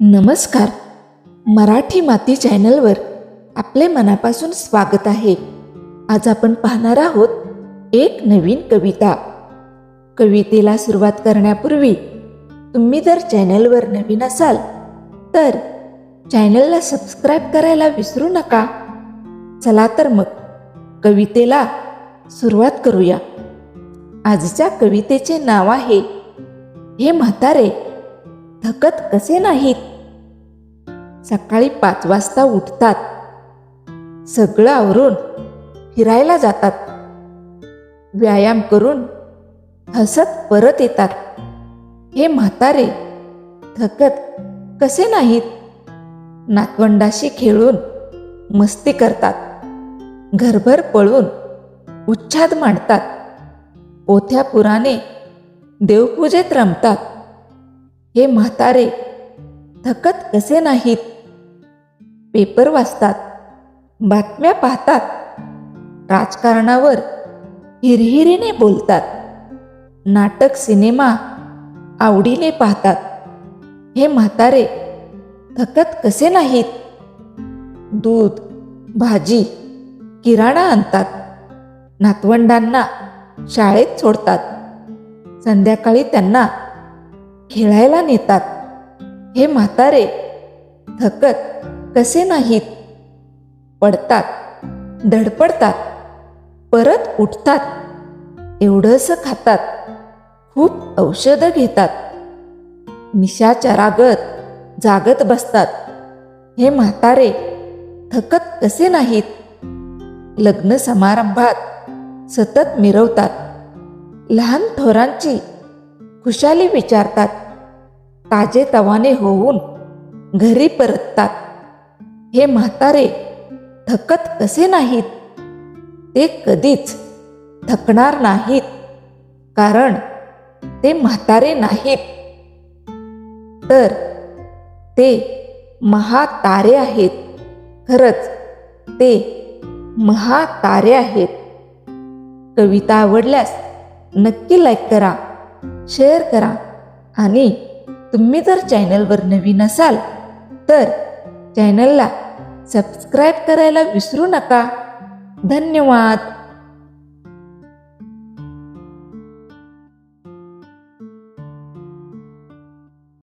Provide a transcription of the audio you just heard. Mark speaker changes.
Speaker 1: नमस्कार. मराठी माती चॅनलवर आपले मनापासून स्वागत आहे. आज आपण पाहणार आहोत एक नवीन कविता. कवितेला सुरुवात करण्यापूर्वी तुम्ही जर चॅनलवर नवीन असाल तर चॅनलला सबस्क्राईब करायला विसरू नका. चला तर मग कवितेला सुरुवात करूया. आजच्या कवितेचे नाव आहे हे म्हातारे थकत कसे नाहीत? सकाळी पाच वाजता उठतात. सगळं आवरून फिरायला जातात. व्यायाम करून हसत परत येतात. हे म्हातारे थकत कसे नाहीत? नातवंडाशी खेळून मस्ती करतात. घरभर पळून उच्छाद मांडतात. पोथ्या पुराणे देवपूजेत रमतात. हे म्हातारे थकत कसे नाहीत? पेपर वाचतात बातम्या पाहतात राजकारणावर हिरहिरीने बोलतात नाटक सिनेमा आवडीने पाहतात. हे म्हातारे थकत कसे नाहीत? दूध भाजी किराणा आणतात नातवंडांना शाळेत सोडतात. संध्याकाळी त्यांना खेळायला नेतात. हे म्हातारे थकत कसे नाहीत? पडतात धडपडतात परत उठतात. एवढंसं खातात खूप औषधं घेतात. निशाचरागत जागत बसतात. हे म्हातारे थकत कसे नाहीत? लग्न समारंभात सतत मिरवतात. लहान थोरांची खुशाली विचारतात. ताजे तवाने होऊन घरी परततात. हे म्हातारे थकत कसे नाहीत? ते कधीच थकणार नाहीत. कारण ते म्हातारे नाहीत. तर ते महातारे आहेत. खरंच ते महातारे आहेत. कविता आवडल्यास नक्की लाईक करा. शेअर करा. आणि तुम्ही जर चॅनलवर नवीन असाल तर चॅनलला सबस्क्राईब करायला विसरू नका. धन्यवाद.